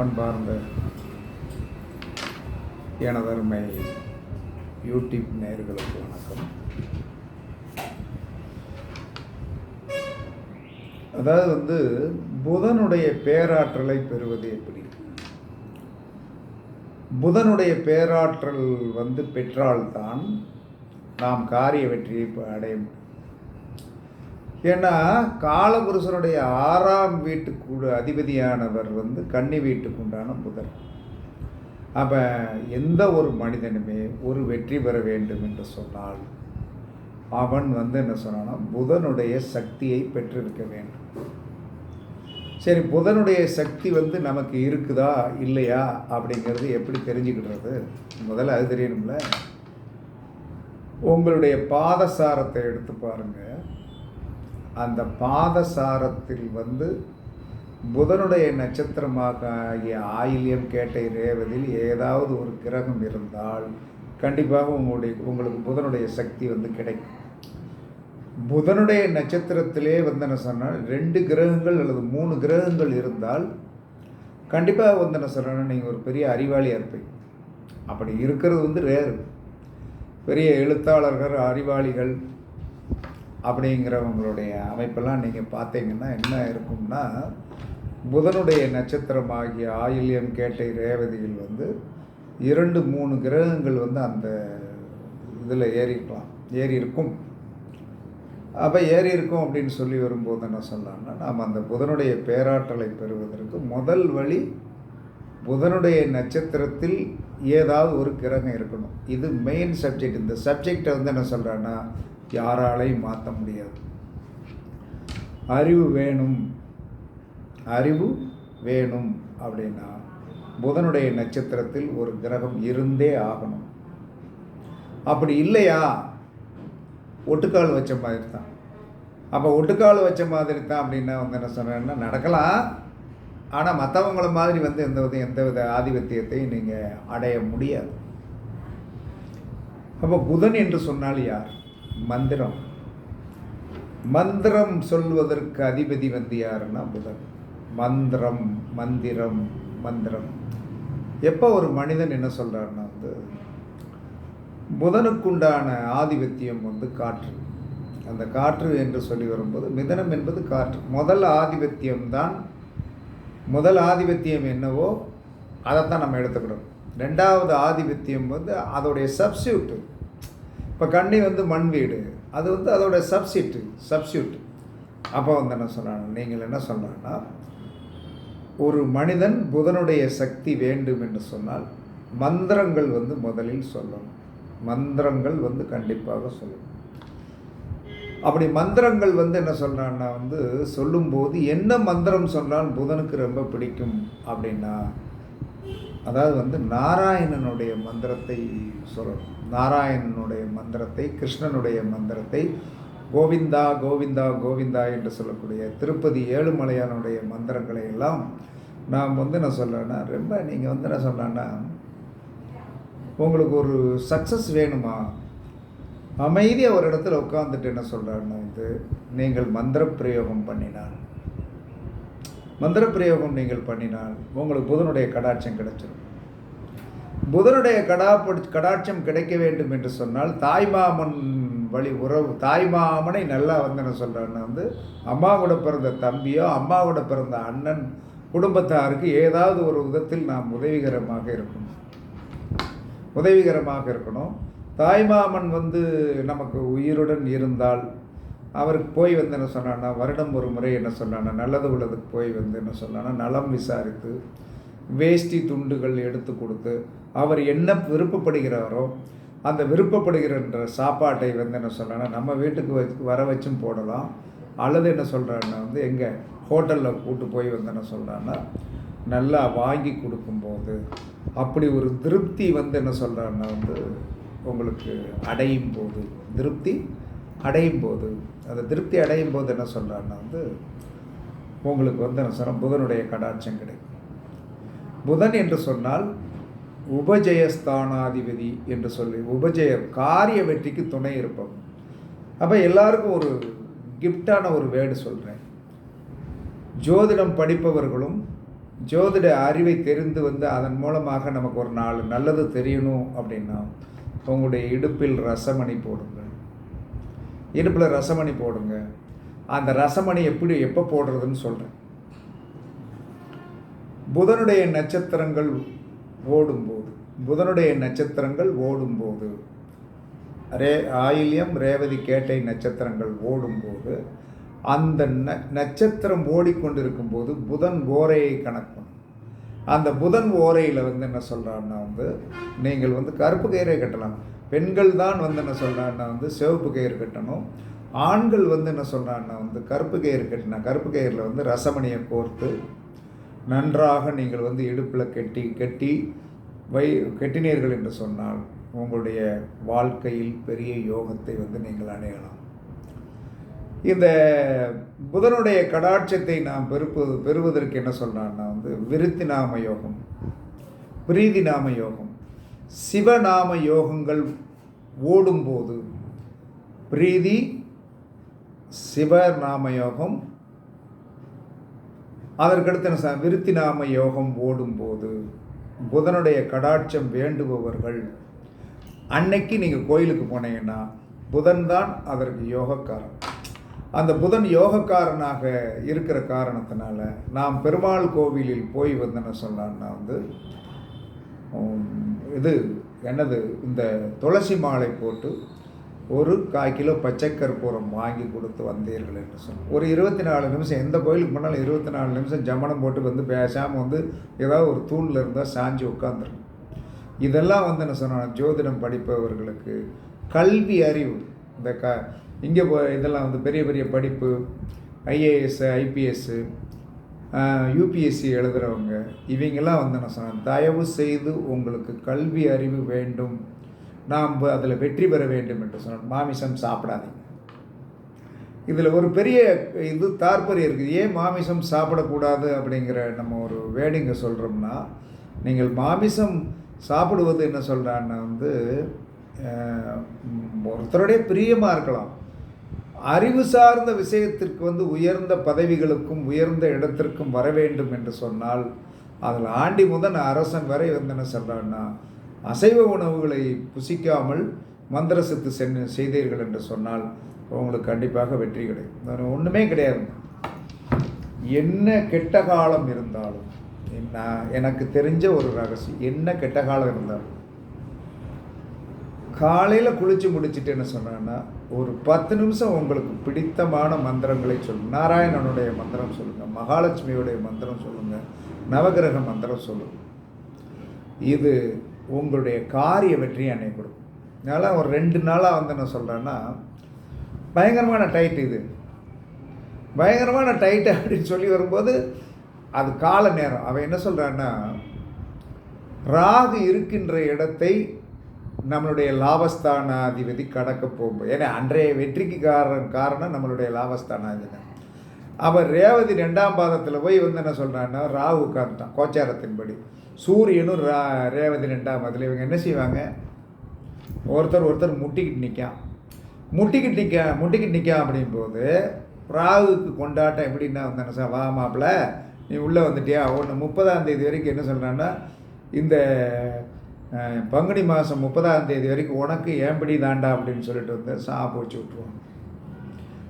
பண்பார்ந்த எனதருமை யூடியூப் நேர்களுக்கு வணக்கம். அதாவது வந்து புதனுடைய பேராற்றலை பெறுவது எப்படி? புதனுடைய பேராற்றல் வந்து பெற்றால்தான் நாம் காரிய வெற்றியை அடைய முடியும் ஏன்னா காலபுருஷனுடைய ஆறாம் வீட்டுக்கு அதிபதியானவர் வந்து கன்னி வீட்டுக்கு உண்டான புதன். அப்போ எந்த ஒரு மனிதனுமே ஒரு வெற்றி பெற வேண்டும் என்று சொன்னால் அவன் வந்து என்ன சொன்னான்னா புதனுடைய சக்தியை பெற்றிருக்க வேண்டும். சரி புதனுடைய சக்தி வந்து நமக்கு இருக்குதா இல்லையா அப்படிங்கிறது எப்படி தெரிஞ்சுக்கிடுறது? முதல்ல அது தெரியணும்ல. உங்களுடைய பாதசாரத்தை எடுத்து பாருங்கள் அந்த பாதசாரத்தில் வந்து புதனுடைய நட்சத்திரமாக ஆகிய ஆயில்யம் கேட்டை ரேவதில் ஏதாவது ஒரு கிரகம் இருந்தால் கண்டிப்பாக உங்களுடைய உங்களுக்கு புதனுடைய சக்தி வந்து கிடைக்கும். புதனுடைய நட்சத்திரத்திலே வந்து என்ன சொன்னால் ரெண்டு கிரகங்கள் அல்லது மூணு கிரகங்கள் இருந்தால் கண்டிப்பாக வந்து என்ன சொல்கிறேன்னா நீங்கள் ஒரு பெரிய அறிவாளியாக இருப்பீங்க. அப்படி இருக்கிறது வந்து ரேரு பெரிய எழுத்தாளர்கள் அறிவாளிகள் அப்படிங்கிறவங்களுடைய அமைப்பெல்லாம் நீங்கள் பார்த்தீங்கன்னா என்ன இருக்கும்னா புதனுடைய நட்சத்திரமாகிய ஆயில்யம் கேட்டை ரேவதியில் வந்து இரண்டு மூணு கிரகங்கள் வந்து அந்த இதில் ஏறிக்கலாம் ஏறி இருக்கும் அப்போ ஏறி இருக்கும் அப்படின்னு சொல்லி வரும்போது என்ன சொல்லலாம்னா நாம் அந்த புதனுடைய பேராற்றலை பெறுவதற்கு முதல் வழி புதனுடைய நட்சத்திரத்தில் ஏதாவது ஒரு கிரகம் இருக்கணும். இது மெயின் சப்ஜெக்ட் இந்த சப்ஜெக்டை வந்து என்ன சொல்கிறேன்னா யாராலையும் மாற்ற முடியாது. அறிவு வேணும். அறிவு வேணும் அப்படின்னா புதனுடைய நட்சத்திரத்தில் ஒரு கிரகம் இருந்தே ஆகணும். அப்படி இல்லையா? ஒட்டுக்கால் வச்ச மாதிரி தான் அப்போ ஒட்டுக்கால் வச்ச மாதிரி தான் அப்படின்னா வந்து என்ன சொல்கிறேன்னா நடக்கலாம். ஆனால் மற்றவங்கள மாதிரி வந்து எந்த வித எந்த வித ஆதிபத்தியத்தையும் நீங்கள் அடைய முடியாது. அப்போ புதன் என்று சொன்னால் யார்? மந்திரம். மந்திரம் சொல்வதற்கு அதிபதி வந்து யாருன்னா புதன். மந்திரம் மந்திரம் மந்திரம். எப்போ ஒரு மனிதன் என்ன சொல்கிறாருன்னா வந்து புதனுக்குண்டான ஆதிபத்தியம் வந்து காற்று. அந்த காற்று என்று சொல்லி வரும்போது மிதனம் என்பது காற்று. முதல் ஆதிபத்தியம் தான் முதல் ஆதிபத்தியம் என்னவோ அதைத்தான் நம்ம எடுத்துக்கணும். ரெண்டாவது ஆதிபத்தியம் வந்து அதோடைய சப்ஸ்டியூட்டு இப்போ கண்ணி வந்து மண் வீடு. அது வந்து அதோட சப்சிட்டு சப்ஸ்டியூட் அப்போ வந்து என்ன சொன்னாங்க? நீங்கள் என்ன சொன்னாங்கன்னா ஒரு மனிதன் புதனுடைய சக்தி வேண்டும் என்று சொன்னால் மந்திரங்கள் வந்து முதலில் சொல்லணும். மந்திரங்கள் வந்து கண்டிப்பாக சொல்லணும். அப்படி மந்திரங்கள் வந்து என்ன சொல்கிறான்னா வந்து சொல்லும்போது என்ன மந்திரம் சொன்னால் புதனுக்கு ரொம்ப பிடிக்கும் அப்படின்னா அதாவது வந்து நாராயணனுடைய மந்திரத்தை சொல்லணும். நாராயணனுடைய மந்திரத்தை கிருஷ்ணனுடைய மந்திரத்தை கோவிந்தா கோவிந்தா கோவிந்தா என்று சொல்லக்கூடிய திருப்பதி ஏழுமலையானுடைய மந்திரங்களை எல்லாம் நாம் வந்து என்ன சொல்கிறேன்னா ரொம்ப நீங்கள் வந்து என்ன சொல்கிறேன்னா உங்களுக்கு ஒரு சக்ஸஸ் வேணுமா? அமைதியாக ஒரு இடத்துல உட்காந்துட்டு என்ன சொல்கிறாருன்னா வந்து நீங்கள் மந்திர பிரயோகம் பண்ணினால். மந்திர பிரயோகம் நீங்கள் பண்ணினால் உங்களுக்கு புதனுடைய கடாட்சியம் கிடைச்சிடும் புதனுடைய கடா கடாட்சம் கிடைக்க வேண்டும் என்று சொன்னால் தாய்மாமன் வழி உறவு தாய்மாமனை நல்லா வந்து என்ன சொல்கிறாருன்னா வந்து அம்மாவோட பிறந்த தம்பியோ அம்மாவோட பிறந்த அண்ணன் குடும்பத்தாருக்கு ஏதாவது ஒரு விதத்தில் நாம் உதவிகரமாக இருக்கணும். உதவிகரமாக இருக்கணும். தாய்மாமன் வந்து நமக்கு உயிருடன் இருந்தால் அவருக்கு போய் வந்து என்ன சொன்னான்னா வருடம் ஒரு முறை என்ன சொன்னான்னா நல்லது உள்ளதுக்கு போய் வந்து என்ன சொன்னான்னா நலம் விசாரித்து வேஷ்டி துண்டுகள் எடுத்து கொடுத்து அவர் என்ன விருப்பப்படுகிறாரோ அந்த விருப்பப்படுகிற சாப்பாட்டை வந்து என்ன சொல்கிறேன்னா நம்ம வீட்டுக்கு வச்சு வர வச்சும் போடலாம். அல்லது என்ன சொல்கிறான்னா வந்து எங்கள் ஹோட்டலில் கூட்டு போய் வந்து என்ன சொல்கிறான்னா நல்லா வாங்கி கொடுக்கும்போது அப்படி ஒரு திருப்தி வந்து என்ன சொல்கிறான்னா வந்து உங்களுக்கு அடையும் போது திருப்தி அடையும் போது அந்த திருப்தி அடையும் போது என்ன சொல்கிறான்னா வந்து உங்களுக்கு வந்து என்ன சொல்கிறேன் புதனுடைய கடாட்சம் கிடைக்கும். புதன் என்று சொன்னால் உபஜயஸ்தானாதிபதி என்று சொல்லி உபஜய காரிய வெற்றிக்கு துணை இருப்பவன். அப்போ எல்லாருக்கும் ஒரு கிஃப்டான ஒரு வேர்டு சொல்கிறேன் ஜோதிடம் படிப்பவர்களும் ஜோதிட அறிவை தெரிந்து வந்து அதன் மூலமாக நமக்கு ஒரு நாள் நல்லது தெரியணும் அப்படின்னா உங்களுடைய இடுப்பில் ரசமணி போடுங்க. இடுப்பில் ரசமணி போடுங்க. அந்த ரசமணி எப்படி எப்போ போடுறதுன்னு சொல்கிறேன் புதனுடைய நட்சத்திரங்கள் ஓடும்போது புதனுடைய நட்சத்திரங்கள் ஓடும்போது ரே ஆயில்யம் ரேவதி கேட்டை நட்சத்திரங்கள் ஓடும்போது அந்த ந நட்சத்திரம் ஓடிக்கொண்டிருக்கும் போது புதன் ஓரையை கணக்கும். அந்த புதன் ஓரையில் வந்து என்ன சொல்கிறான்னா வந்து நீங்கள் வந்து கருப்பு கயிறை கட்டலாம். பெண்கள் தான் வந்து என்ன சொல்கிறான்னா வந்து சிவப்பு கயிறு கட்டணும். ஆண்கள் வந்து என்ன சொல்கிறான்னா வந்து கருப்பு கயிறு கட்டினா கருப்பு கயிறில் வந்து ரசமணியை கோர்த்து நன்றாக நீங்கள் வந்து இடுப்பில் கெட்டி கெட்டி வை கெட்டினீர்கள் என்று சொன்னால் உங்களுடைய வாழ்க்கையில் பெரிய யோகத்தை வந்து நீங்கள் அடையலாம். இந்த புதனுடைய கடாட்சத்தை நாம் பெருப்பது பெறுவதற்கு என்ன சொல்கிறான்னா வந்து விருத்தி நாம யோகம் பிரீதி நாம யோகம். சிவநாம யோகங்கள் ஓடும்போது பிரீதி சிவநாம யோகம் அதற்கடுத்து என்ன விருத்தி நாம யோகம் ஓடும்போது புதனுடைய கடாட்சம் வேண்டுபவர்கள் அன்னைக்கு நீங்கள் கோயிலுக்கு போனீங்கன்னா புதன் தான் அதற்கு யோகக்காரன். அந்த புதன் யோகக்காரனாக இருக்கிற காரணத்தினால நாம் பெருமாள் கோவிலில் போய் வந்தேன்னு சொன்னான்னா வந்து இது என்னது? இந்த துளசி மாலை போட்டு ஒரு கால் கிலோ பச்சை கற்பூரம் வாங்கி கொடுத்து வந்தீர்கள் என்று சொன்னோம் ஒரு இருபத்தி நாலு நிமிஷம் எந்த கோயிலுக்கு போனாலும் இருபத்தி நாலு நிமிஷம் ஜமனம் போட்டு வந்து பேசாமல் வந்து ஏதாவது ஒரு தூணில் இருந்தால் சாஞ்சி உட்காந்துருக்கும் இதெல்லாம் வந்து என்ன சொன்னால் ஜோதிடம் படிப்பவர்களுக்கு கல்வி அறிவு. இந்த க இங்கே போ இதெல்லாம் வந்து பெரிய பெரிய படிப்பு ஐஏஎஸ் ஐபிஎஸ்ஸு யூபிஎஸ்சி எழுதுகிறவங்க இவங்கெல்லாம் வந்து என்ன சொன்னால் தயவு செய்து உங்களுக்கு கல்வி அறிவு வேண்டும். நாம் அதில் வெற்றி பெற வேண்டும் என்று சொன்னால் மாமிசம் சாப்பிடாதீங்க. இதில் ஒரு பெரிய இது தாற்பரியம் இருக்குது ஏன் மாமிசம் சாப்பிடக்கூடாது அப்படிங்கிற நம்ம ஒரு வேடிங்க சொல்கிறோம்னா நீங்கள் மாமிசம் சாப்பிடுவது என்ன சொல்கிறான்னா வந்து ஒருத்தருடைய பிரியமாக இருக்கலாம். அறிவு சார்ந்த விஷயத்திற்கு வந்து உயர்ந்த பதவிகளுக்கும் உயர்ந்த இடத்திற்கும் வர வேண்டும் என்று சொன்னால் அதில் ஆண்டி முதன் அரசன் வரை வந்து என்ன சொல்கிறான்னா அசைவ உணவுகளை புசிக்காமல் மந்திர சித்து சென்று செய்தீர்கள் என்று சொன்னால் உங்களுக்கு கண்டிப்பாக வெற்றி கிடைக்கும். ஒன்றுமே கிடையாது. என்ன கெட்ட காலம் இருந்தாலும் நான் எனக்கு தெரிஞ்ச ஒரு ரகசியம் என்ன கெட்ட காலம் இருந்தாலும். காலையில் குளித்து முடிச்சுட்டு என்ன சொன்னேன்னா ஒரு பத்து நிமிஷம் உங்களுக்கு பிடித்தமான மந்திரங்களை சொல்லுங்கள் நாராயணனுடைய மந்திரம் சொல்லுங்கள் மகாலட்சுமியுடைய மந்திரம் சொல்லுங்கள் நவகிரக மந்திரம் சொல்லுங்கள் இது உங்களுடைய காரிய வெற்றியை அன்னை கொடுக்கும். அதனால் ஒரு ரெண்டு நாளாக வந்து என்ன சொல்கிறேன்னா பயங்கரமான டைட் இது. பயங்கரமான டைட்டு அப்படின்னு சொல்லி வரும்போது அது கால நேரம். அவன் என்ன சொல்கிறான்னா ராகு இருக்கின்ற இடத்தை நம்மளுடைய லாபஸ்தானாதிபதி கடக்க போகும்போது ஏன்னா அன்றைய வெற்றிக்கு காரணம் காரணம் நம்மளுடைய லாபஸ்தானாதிபதி. அவர் ரேவதி ரெண்டாம் பாதத்தில் போய் வந்து என்ன சொல்கிறான்னா ராகு உட்கார்ந்துட்டான் கோச்சாரத்தின்படி. சூரியனும் ரா ரேவதி ரெண்டாம் பாதத்தில் இவங்க என்ன செய்வாங்க? ஒருத்தர் ஒருத்தர் முட்டிக்கிட்டு நிற்கான். முட்டிக்கிட்டு நிற்க முட்டிக்கிட்டு நிற்கான் அப்படிங்கும்போது ராகுக்கு கொண்டாட்டம் எப்படின்னா வந்து சார் வா மாப்பிள்ள நீ உள்ளே வந்துட்டியா? ஒன்று முப்பதாம் தேதி வரைக்கும் என்ன சொல்கிறான்னா இந்த பங்குனி மாதம் முப்பதாம் தேதி வரைக்கும் உனக்கு ஏன்படி தாண்டா அப்படின்னு சொல்லிட்டு வந்து சாப்பு வச்சு விட்ருவோம்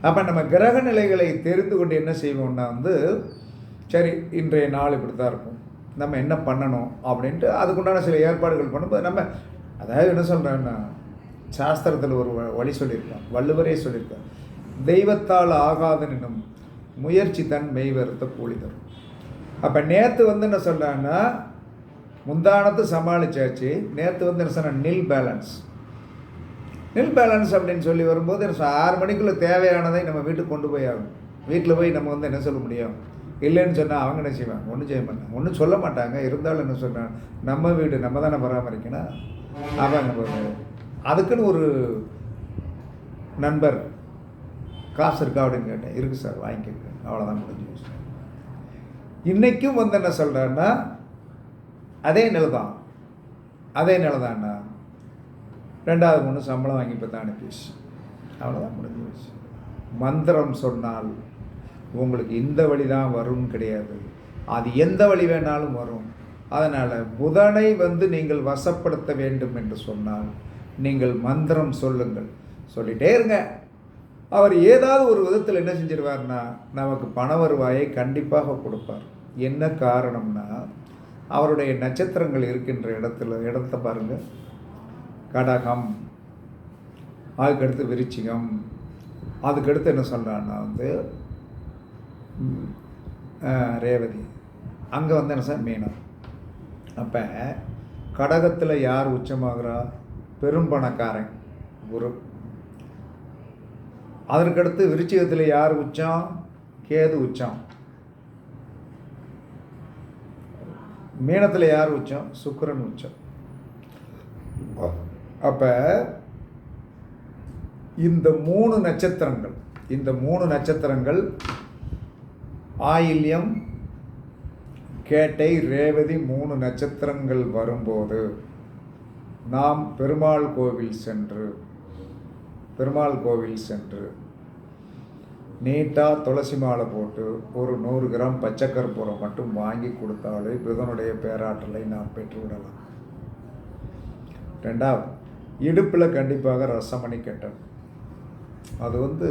அப்போ நம்ம கிரக நிலைகளை தெரிந்து கொண்டு என்ன செய்வோம்னா வந்து சரி இன்றைய நாள் இப்படி தான் இருக்கும். நம்ம என்ன பண்ணணும் அப்படின்ட்டு அதுக்குண்டான சில ஏற்பாடுகள் பண்ணும்போது நம்ம அதாவது என்ன சொல்கிறேன்னா சாஸ்திரத்தில் ஒரு வ- வழி சொல்லியிருக்கேன் வள்ளுவரே சொல்லியிருக்கேன் தெய்வத்தால் ஆகாதனும் முயற்சி தன் மெய்வருத்த கூலி தரும். அப்போ நேற்று வந்து என்ன சொல்கிறாங்கன்னா முந்தானத்து சமாளிச்சாச்சு நேற்று வந்து என்ன சொன்ன நில் பேலன்ஸ் நில் பேலன்ஸ் அப்படின்னு சொல்லி வரும்போது என்ன ஆறு மணிக்குள்ளே தேவையானதை நம்ம வீட்டுக்கு கொண்டு போய் ஆகணும். வீட்டில் போய் நம்ம வந்து என்ன சொல்ல முடியும்? இல்லைன்னு சொன்னால் அவங்க என்ன செய்வாங்க? ஒன்றும் செய்ய மாட்டாங்க. ஒன்றும் சொல்ல மாட்டாங்க. இருந்தாலும் என்ன சொல்கிறாங்க நம்ம வீடு நம்ம தானே பராமரிக்கணும். அவங்க அதுக்குன்னு ஒரு நண்பர் காசு இருக்கா? அப்படின்னு கேட்டேன். இருக்குது சார் வாங்கிக்கோங்க. அவ்வளோதான் முடிஞ்சு விஷயம் இன்றைக்கும் வந்து என்ன சொல்கிறேன்னா அதே நிலை தான். அதே நிலை ரெண்டாவது ஒன்று சம்பளம் வாங்கி இப்போ தான் அனுப்பிச்சு அவ்வளோதான் முடிஞ்சு விஷயம் மந்திரம் சொன்னால் உங்களுக்கு இந்த வழி தான் வரும்னு கிடையாது. அது எந்த வழி வேணாலும் வரும். அதனால் புதனை வந்து நீங்கள் வசப்படுத்த வேண்டும் என்று சொன்னால் நீங்கள் மந்திரம் சொல்லுங்கள். சொல்லிட்டே இருங்க. அவர் ஏதாவது ஒரு விதத்தில் என்ன செஞ்சிருவார்னா நமக்கு பண வருவாயை கண்டிப்பாக கொடுப்பார். என்ன காரணம்னா அவருடைய நட்சத்திரங்கள் இருக்கின்ற இடத்துல இடத்த பாருங்கள் கடகம் அதுக்கடுத்து விருச்சிகம் அதுக்கடுத்து என்ன சொல்கிறான்னா வந்து ரேவதி. அங்கே வந்து என்ன சார்? மீனம் அப்போ கடகத்தில் யார் உச்சமாகிறா? பெரும்பணக்காரன் குரு. அதற்கடுத்து விருச்சிகத்தில் யார் உச்சம்? கேது உச்சம். மீனத்தில் யார் உச்சம்? சுக்கரன் உச்சம். அப்போ இந்த மூணு நட்சத்திரங்கள் இந்த மூணு நட்சத்திரங்கள் ஆயில்யம் கேட்டை ரேவதி மூணு நட்சத்திரங்கள் வரும்போது நாம் பெருமாள் கோவில் சென்று பெருமாள் கோவில் சென்று நீட்டாக துளசி மாலை போட்டு ஒரு நூறு கிராம் பச்சைக்கற்பூரம் மட்டும் வாங்கி கொடுத்தாலே புதனுடைய பேராற்றலை நாம் பெற்றுவிடலாம். ரெண்டாவது இடுப்பில் கண்டிப்பாக ரசமணி கட்டணும். அது வந்து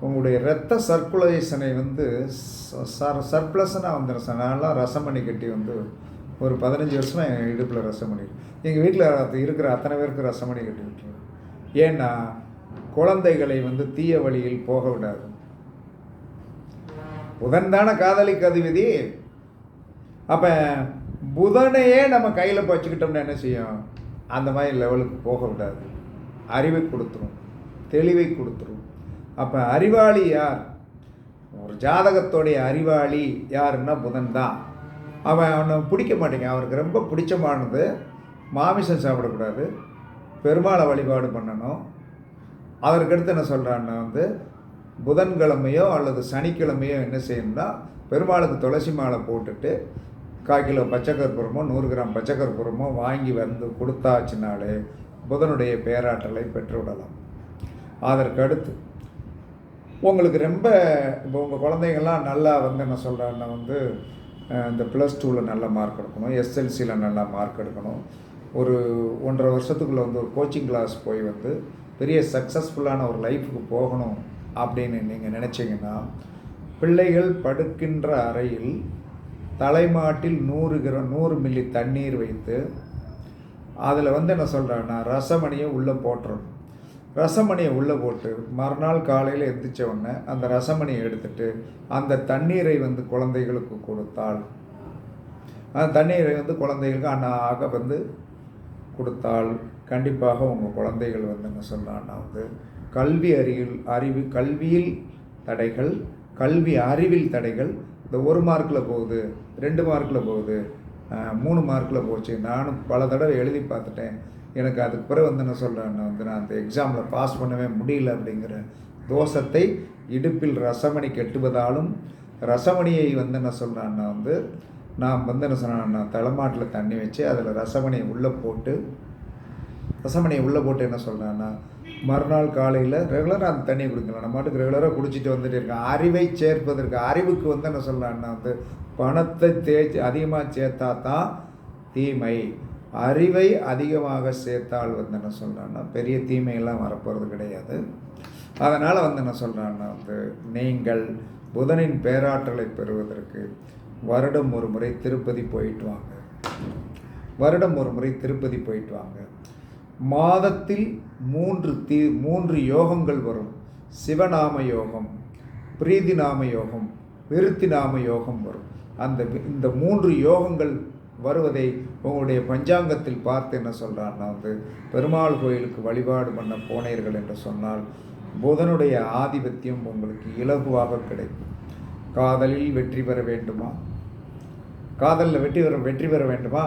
உங்களுடைய ரத்த சர்க்குலேஷனை வந்து சர்ப்ளஸ்னாக வந்துடும் சார்? நான்லாம் ரசமணி கட்டி வந்து ஒரு பதினஞ்சு வருஷமாக என் இடுப்பில் ரசமணி எங்கள் வீட்டில் இருக்கிற அத்தனை பேருக்கு ரசமணி கட்டி விட்டுருவோம் ஏன்னா குழந்தைகளை வந்து தீய வழியில் போக விடாது. புதன் தானே காதலிக்கு அதிபதி. அப்போ புதனையே நம்ம கையில் வச்சுக்கிட்டோம்னா என்ன செய்யும்? அந்த மாதிரி லெவலுக்கு போக விடாது. அறிவை கொடுத்துரும். தெளிவை கொடுத்துரும். அப்போ அறிவாளி யார்? ஒரு ஜாதகத்தோடைய அறிவாளி யாருன்னா புதன் தான். அவன் அவனை பிடிக்க மாட்டேங்க அவருக்கு ரொம்ப பிடிச்சமானது மாமிசம் சாப்பிடக்கூடாது. பெருமாளை வழிபாடு பண்ணணும். அதற்கடுத்து என்ன சொல்கிறான்னா வந்து புதன்கிழமையோ அல்லது சனிக்கிழமையோ என்ன செய்யணும்னா பெருமாளுக்கு துளசி மாலை போட்டுட்டு கால் கிலோ பச்சைக்கற்பூரமோ நூறு கிராம் பச்சைக்கற்பூரமோ வாங்கி வந்து கொடுத்தாச்சுனாலே புதனுடைய பேராற்றலை பெற்றுவிடலாம். அதற்கு அடுத்து உங்களுக்கு ரொம்ப இப்போ உங்கள் குழந்தைங்கள்லாம் நல்லா வந்து என்ன சொல்கிறாங்கன்னா வந்து இந்த ப்ளஸ் டூவில் நல்ல மார்க் எடுக்கணும் எஸ்எல்சியில் நல்லா மார்க் எடுக்கணும். ஒரு ஒன்றரை வருஷத்துக்குள்ளே வந்து ஒரு கோச்சிங் கிளாஸ் போய் வந்து பெரிய சக்ஸஸ்ஃபுல்லான ஒரு லைஃபுக்கு போகணும் அப்படின்னு நீங்கள் நினச்சிங்கன்னா பிள்ளைகள் படுக்கின்ற அறையில் தலைமாட்டில் நூறு கிராம் நூறு மில்லி தண்ணீர் வைத்து அதில் வந்து என்ன சொல்கிறேன்னா ரசமணியை உள்ளே போட்டுறணும். ரசமணியை உள்ளே போட்டு மறுநாள் காலையில் எந்திரிச்ச உடனே அந்த ரசமணியை எடுத்துட்டு அந்த தண்ணீரை வந்து குழந்தைகளுக்கு கொடுத்தாள். அந்த தண்ணீரை வந்து குழந்தைகளுக்கு அண்ணாக வந்து கொடுத்தால் கண்டிப்பாக உங்கள் குழந்தைகள் வந்து என்ன சொன்னான்னா வந்து கல்வி அறிவில் அறிவு கல்வியில் தடைகள் கல்வி அறிவில் தடைகள் இந்த ஒரு மார்க்கில் போகுது ரெண்டு மார்க்கில் போகுது மூணு மார்க்கில் போச்சு நானும் பல தடவை எழுதி பார்த்துட்டேன். எனக்கு அதுக்கு பிறகு வந்து என்ன சொல்கிறேன்னா வந்து நான் அந்த எக்ஸாமில் பாஸ் பண்ணவே முடியல அப்படிங்கிற தோஷத்தை இடுப்பில் ரசமணி கெட்டுவதாலும் ரசமணியை வந்து என்ன சொல்கிறான்னா வந்து நான் வந்து என்ன சொன்னேன்னா தலைமாட்டில் தண்ணி வச்சு அதில் ரசமணியை உள்ளே போட்டு ரசமணியை உள்ளே போட்டு என்ன சொல்கிறேன்னா மறுநாள் காலையில் ரெகுலராக அந்த தண்ணியை குடிக்கலாம். நம்ம மாட்டுக்கு ரெகுலராக குடிச்சிட்டு வந்துட்டு இருக்கேன் அறிவை சேர்ப்பதற்கு அறிவுக்கு வந்து என்ன சொல்கிறான்னா வந்து பணத்தை தேய்ச்சி அதிகமாக சேர்த்தா தான் தீமை. அறிவை அதிகமாக சேர்த்தால் வந்து என்ன சொல்கிறான்னா பெரிய தீமையெல்லாம் வரப்போகிறது கிடையாது. அதனால் வந்து என்ன சொல்கிறான்னா வந்து நீங்கள் புதனின் பேராற்றலை பெறுவதற்கு வருடம் ஒரு முறை திருப்பதி போயிட்டு வாங்க. வருடம் ஒரு முறை திருப்பதி போயிட்டு வாங்க. மாதத்தில் மூன்று தீ மூன்று யோகங்கள் வரும். சிவநாம யோகம் பிரீதி நாம யோகம் விருத்தி நாம யோகம் வரும். அந்த இந்த மூன்று யோகங்கள் வருவதை உங்களுடைய பஞ்சாங்கத்தில் பார்த்து என்ன சொல்கிறான்னா வந்து பெருமாள் கோயிலுக்கு வழிபாடு பண்ண போனீர்கள் என்று சொன்னால் புதனுடைய ஆதிபத்தியம் உங்களுக்கு இலகுவாக கிடைக்கும். காதலில் வெற்றி பெற வேண்டுமா? காதலில் வெற்றி பெற வெற்றி பெற வேண்டுமா?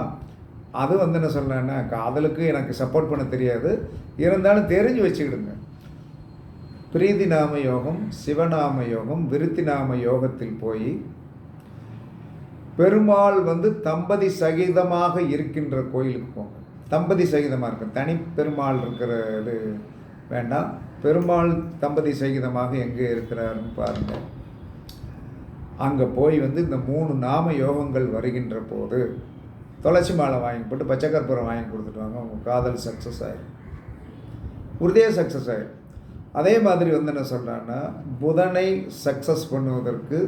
அது வந்து என்ன சொல்லணும்னா காதலுக்கு எனக்கு சப்போர்ட் பண்ண தெரியாது. இருந்தாலும் தெரிஞ்சு வச்சுக்கிடுங்க. பிரீதி நாம யோகம் சிவநாம யோகம் விருத்தி நாம யோகத்தில் போய் பெருமாள் வந்து தம்பதி சகிதமாக இருக்கின்ற கோயிலுக்கு போங்க. தம்பதி சகிதமாக இருக்கும் தனி பெருமாள் இருக்கிற இது வேண்டாம். பெருமாள் தம்பதி சகிதமாக எங்கே இருக்கிறாருன்னு பாருங்கள் அங்கே போய் வந்து இந்த மூணு நாம யோகங்கள் வருகின்ற போது துளசி மாலை வாங்கி போட்டு பச்சைக்கற்பூரம் வாங்கி கொடுத்துட்டு வாங்க. உங்கள் காதல் சக்ஸஸ் ஆயிடும் உறுதியாக சக்ஸஸ் ஆயிடும் அதே மாதிரி வந்து என்ன சொல்கிறான்னா புதனை சக்ஸஸ் பண்ணுவதற்கு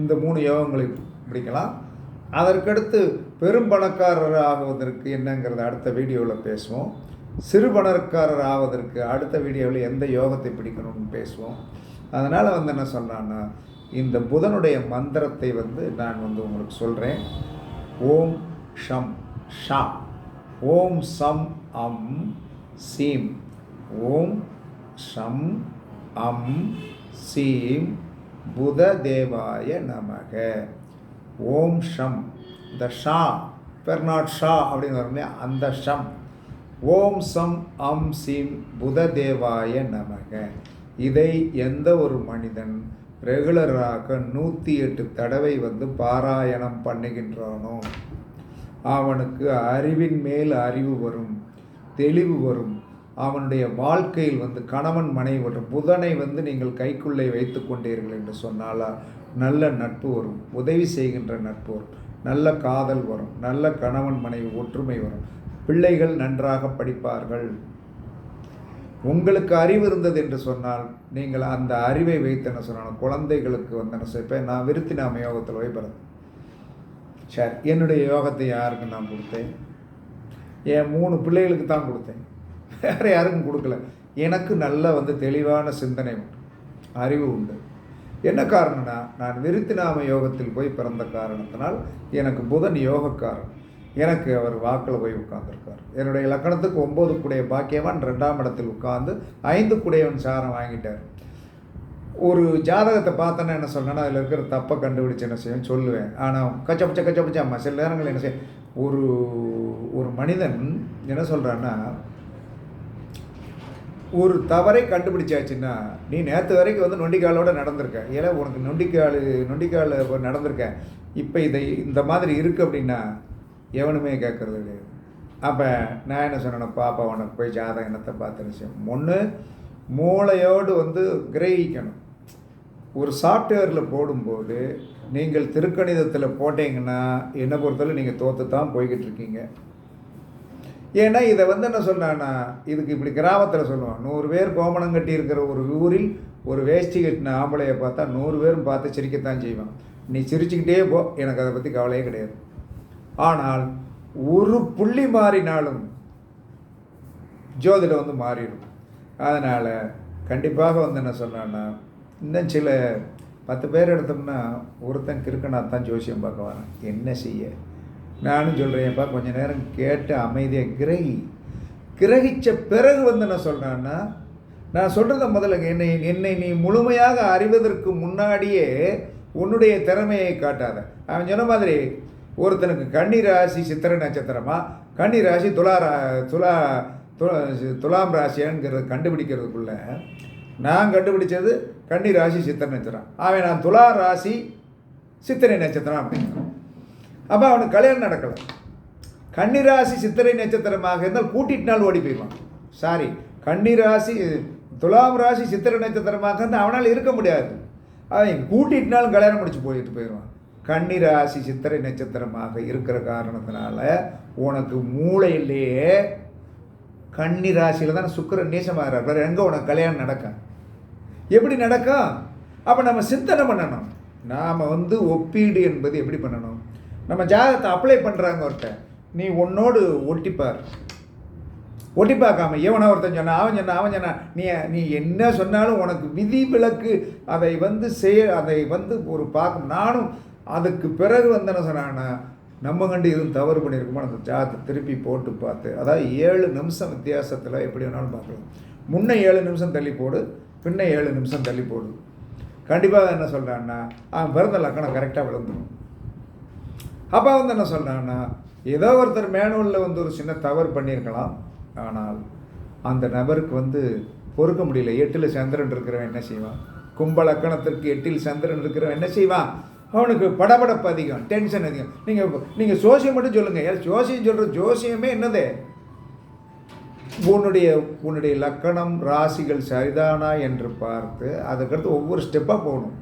இந்த மூணு யோகங்களை பிடிக்கலாம். அதற்கடுத்து பெரும் பணக்காரர் ஆகுவதற்கு என்னங்கிறத அடுத்த வீடியோவில் பேசுவோம். சிறு பணக்காரர் ஆவதற்கு அடுத்த வீடியோவில் எந்த யோகத்தை பிடிக்கணும்னு பேசுவோம். அதனால் வந்து என்ன சொல்கிறான்னா இந்த புதனுடைய மந்திரத்தை வந்து நான் வந்து உங்களுக்கு சொல்கிறேன் ஓம் ஷம் ஷா. ஓம் சம் அம் சீம். ஓம் ஷம் அம் சீம். புத தேவாய நமக. ஓம் ஷம். இந்த ஷா பெர்னாட் ஷா அப்படின்னு வரும் அந்த ஷம். ஓம் சம் அம் சீம் புத தேவாய நமக. இதை எந்த ஒரு மனிதன் ரெகுலராக நூற்றி எட்டு தடவை வந்து பாராயணம் பண்ணுகின்றானோ அவனுக்கு அறிவின் மேல் அறிவு வரும் தெளிவு வரும் அவனுடைய வாழ்க்கையில் வந்து கணவன் மனைவி ஒரு புதனை வந்து நீங்கள் கைக்குள்ளே வைத்து கொண்டீர்கள் என்று சொன்னால்? நல்ல நட்பு வரும். உதவி செய்கின்ற நட்பு வரும். நல்ல காதல் வரும். நல்ல கணவன் மனைவி ஒற்றுமை வரும். பிள்ளைகள் நன்றாக படிப்பார்கள். உங்களுக்கு அறிவு இருந்தது என்று சொன்னால் நீங்கள் அந்த அறிவை வைத்து என்ன சொன்னாலும் குழந்தைகளுக்கு வந்து என்ன செய்ப்பேன் நான் விருத்தி நாம யோகத்தில் போய் பிறந்தேன் சரி என்னுடைய யோகத்தை யாருக்கு நான் கொடுத்தேன்? என் மூணு பிள்ளைகளுக்கு தான் கொடுத்தேன். வேறு யாருக்கும் கொடுக்கல. எனக்கு நல்ல வந்து தெளிவான சிந்தனை உண்டு. அறிவு உண்டு. என்ன காரணம்னா நான் விருத்திநாம யோகத்தில் போய் பிறந்த காரணத்தினால் எனக்கு புதன் யோகக்காரன் எனக்கு அவர் வாக்கில் போய் உட்கார்ந்துருக்கார். என்னுடைய இலக்கணத்துக்கு ஒம்பது கூடைய பாக்கியவான் ரெண்டாம் இடத்தில் உட்கார்ந்து ஐந்து கூடையவன் சாரம் வாங்கிட்டார். ஒரு ஜாதகத்தை பார்த்தோன்னா என்ன சொன்னேன்னா அதில் இருக்கிற தப்பை கண்டுபிடிச்சு என்ன செய்வேன் சொல்லுவேன். ஆனால் கச்சபச்ச கச்சபச்ச அம்மா சில நேரங்கள் என்ன செய்ய ஒரு ஒரு மனிதன் என்ன சொல்கிறான்னா ஒரு தவறை கண்டுபிடிச்சாச்சுன்னா நீ நேற்று வரைக்கும் வந்து நொண்டிக்காலோடு நடந்திருக்க. ஏன்னா உனக்கு நொண்டிக்கால் நொண்டிக்கால் நடந்திருக்கேன் இப்போ இதை இந்த மாதிரி இருக்குது அப்படின்னா எவனுமே கேட்குறது கிடையாது. அப்போ நான் என்ன சொன்னேன் பாப்பா உனக்கு போய் ஜாதகம் என்னத்தை பார்த்து விஷயம் ஒன்று மூளையோடு வந்து கிரகிக்கணும். ஒரு சாஃப்ட்வேரில் போடும்போது நீங்கள் திருக்கணிதத்தில் போட்டீங்கன்னா என்னை பொறுத்தவரை நீங்கள் தோற்று தான் போய்கிட்டு இருக்கீங்க. ஏன்னா இதை வந்து என்ன சொன்னான்னா இதுக்கு இப்படி கிராமத்தில் சொல்லுவான் நூறு பேர் கோமணம் கட்டி இருக்கிற ஒரு ஊரில் ஒரு வேஷ்டி கட்டின ஆம்பளையை பார்த்தா நூறு பேரும் பார்த்து சிரிக்கத்தான் செய்வான் நீ சிரிச்சுக்கிட்டே போ எனக்கு அதை பற்றி கவலையே கிடையாது. ஆனால் ஒரு புள்ளி மாறினாலும் ஜோதிடம் வந்து மாறிடும். அதனால் கண்டிப்பாக வந்து என்ன சொன்னான்னா இன்னும் சில பத்து பேர் எடுத்தோம்னா ஒருத்தன் கிறுக்கணாதான் ஜோசியம் பார்க்க வரேன். என்ன செய்ய? நானும் சொல்கிறேன்ப்பா கொஞ்ச நேரம் கேட்டு அமைதியாக கிரகி கிரகித்த பிறகு வந்து என்ன சொல்கிறேன்னா நான் சொல்கிறத முதல்ல என்னை என்னை நீ முழுமையாக அறிவதற்கு முன்னாடியே உன்னுடைய திறமையை காட்டாத. அவன் சொன்ன மாதிரி ஒருத்தனுக்கு கன்னி ராசி சித்திரை நட்சத்திரமா? கன்னி ராசி துலா ரா துலா துலாம் ராசியாங்கிறத கண்டுபிடிக்கிறதுக்குள்ள நான் கண்டுபிடிச்சது கன்னி ராசி சித்திரை நட்சத்திரம். அவன் நான் துலா ராசி சித்திரை நட்சத்திரம் அப்படின்னு. அப்போ அவனுக்கு கல்யாணம் நடக்கலாம் கன்னிராசி சித்திரை நட்சத்திரமாக இருந்தால் கூட்டிட்டு ஓடி போயிடுவான். சாரி கன்னிராசி துலாம் ராசி சித்திரை நட்சத்திரமாக இருந்தால் அவனால் இருக்க முடியாது. அவன் கூட்டிட்டுனாலும் கல்யாணம் முடிச்சு போயிட்டு போயிடுவான். கன்னிராசி சித்திரை நட்சத்திரமாக இருக்கிற காரணத்தினால உனக்கு மூளையிலேயே கன்னி ராசியில் தான் சுக்கிரன் நேசமாகிறார். வேறு எங்கே உனக்கு கல்யாணம் நடக்கும்? எப்படி நடக்கும்? அப்போ நம்ம சிந்தனை பண்ணணும். நாம் வந்து ஒப்பீடு என்பது எப்படி பண்ணணும்? நம்ம ஜாதகத்தை அப்ளை பண்ணுறாங்க ஒருத்தன். நீ உன்னோடு ஒட்டிப்பார். ஒட்டி பார்க்காம எவனா ஒருத்தன் சொன்னான் அவன் சொன்னான் அவன் சொன்னான் நீ நீ என்ன சொன்னாலும் உனக்கு விதி விலக்கு அதை வந்து செய்ய அதை வந்து ஒரு பார்க்கும். நானும் அதுக்கு பிறகு வந்து என்ன சொன்னான்னா நம்ம கண்டு எதுவும் தவறு பண்ணியிருக்குமோ அந்த ஜாதத்தை திருப்பி போட்டு பார்த்து அதாவது ஏழு நிமிஷம் வித்தியாசத்தில் எப்படி வேணாலும் பார்க்கலாம். முன்ன ஏழு நிமிஷம் தள்ளி போடு பின்ன ஏழு நிமிஷம் தள்ளி போடு. கண்டிப்பாக என்ன சொல்கிறான்னா அவன் பிறந்த லக்கணம் கரெக்டாக விழுந்துடும் அப்போ வந்து என்ன சொல்கிறாங்கன்னா ஏதோ ஒருத்தர் மேனுவலில் வந்து ஒரு சின்ன தவறு பண்ணியிருக்கலாம். ஆனால் அந்த நபருக்கு வந்து பொறுக்க முடியல. எட்டில் சந்திரன் இருக்கிறவன் என்ன செய்வான்? கும்பலக்கணத்திற்கு எட்டில் சந்திரன் இருக்கிறவன் என்ன செய்வான்? அவனுக்கு படபடப்பு அதிகம் டென்ஷன் அதிகம். நீங்கள் நீங்கள் ஜோசியம் மட்டும் சொல்லுங்கள் யார் ஜோசியம் சொல்கிற ஜோசியமே என்னது? உன்னுடைய உன்னுடைய லக்கணம் ராசிகள் சரிதானா என்று பார்த்து அதுக்கடுத்து ஒவ்வொரு ஸ்டெப்பாக போகணும்.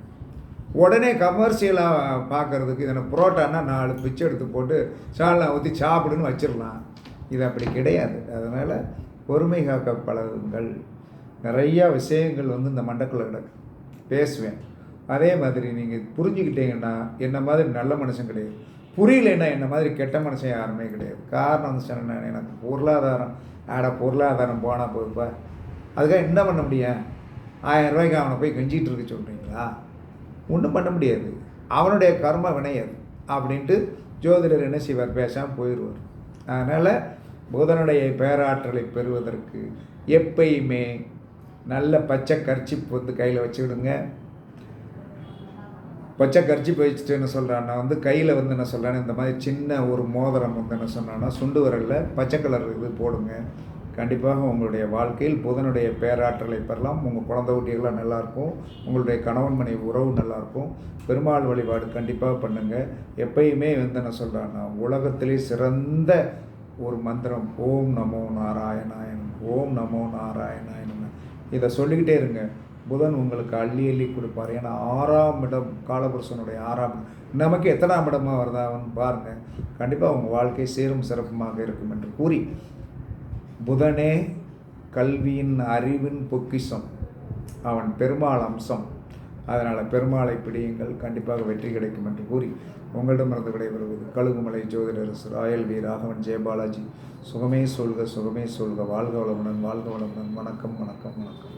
உடனே கமர்ஷியலாக பார்க்குறதுக்கு இதில் புரோட்டான்னா நாலு பிச்சை எடுத்து போட்டு சாலை ஊற்றி சாப்பிடுன்னு வச்சிடலாம். இது அப்படி கிடையாது. அதனால் பொறுமை காக்க பழகுங்கள் நிறையா விஷயங்கள் வந்து இந்த மண்டக்குள்ள கிடக்கு. பேசுவேன். அதே மாதிரி நீங்கள் புரிஞ்சுக்கிட்டீங்கன்னா என்ன மாதிரி நல்ல மனுஷன் கிடையாது. புரியலைன்னா என்ன மாதிரி கெட்ட மனுஷன் யாருமே கிடையாது. காரணம் வந்து சொன்னேன் எனக்கு பொருளாதாரம். ஆட பொருளாதாரம் போனால் போதுப்பா. அதுக்காக என்ன பண்ண முடியும்? ஆயிரம் ரூபாய்க்கு அவனை போய் கெஞ்சிட்டு இருக்க சொல்கிறீங்களா ஒன்றும் பண்ண முடியாது. அவனுடைய கர்ம வினையது அப்படின்ட்டு ஜோதிடர் என்ன செய்வார்? பேசாமல் போயிடுவார். அதனால் புதனுடைய பேராற்றலை பெறுவதற்கு எப்பயுமே நல்ல பச்சை கர்ச்சிப் வந்து கையில் வச்சுக்கிடுங்க. பச்சை கர்ச்சிப்பு வச்சுட்டு என்ன சொல்கிறான்னா வந்து கையில் வந்து என்ன சொல்கிறான்னு இந்த மாதிரி சின்ன ஒரு மோதிரம் வந்து என்ன சொன்னான்னா சுண்டு வரலில் பச்சை கலர் இது போடுங்க. கண்டிப்பாக உங்களுடைய வாழ்க்கையில் புதனுடைய பேராற்றலை பெறலாம். உங்கள் குழந்தை குட்டிகளாக நல்லாயிருக்கும். உங்களுடைய கணவன் மனைவி உறவு நல்லாயிருக்கும். பெருமாள் வழிபாடு கண்டிப்பாக பண்ணுங்கள் எப்பயுமே வந்து என்ன சொல்கிறாங்கன்னா உலகத்திலே சிறந்த ஒரு மந்திரம் ஓம் நமோ நாராயணாயன் ஓம் நமோ நாராயணாயன் இதை சொல்லிக்கிட்டே இருங்க. புதன் உங்களுக்கு அள்ளி அள்ளி கொடுப்பார். ஏன்னா ஆறாம் இடம் காலபுருஷனுடைய ஆறாம் நமக்கு எத்தனாம் இடமாக வருதான்னு பாருங்கள் கண்டிப்பாக உங்கள் வாழ்க்கை சீரும் சிறப்புமாக இருக்கும் என்று கூறி புதனே கல்வியின் அறிவின் பொக்கிஷம் அவன் பெருமாள் அம்சம். அதனால் பெருமாளை பிடியுங்கள் கண்டிப்பாக வெற்றி கிடைக்கும் என்று கூறி உங்களிடமிருந்து விடைபெறுவது கழுகுமலை ஜோதிடரசு ராயல் வி ராகவன் ஜெயபாலாஜி. சுகமே சொல்க சுகமே சொல்க. வாழ்க வளமுடன் வாழ்க வளமுடன். வணக்கம் வணக்கம் வணக்கம்.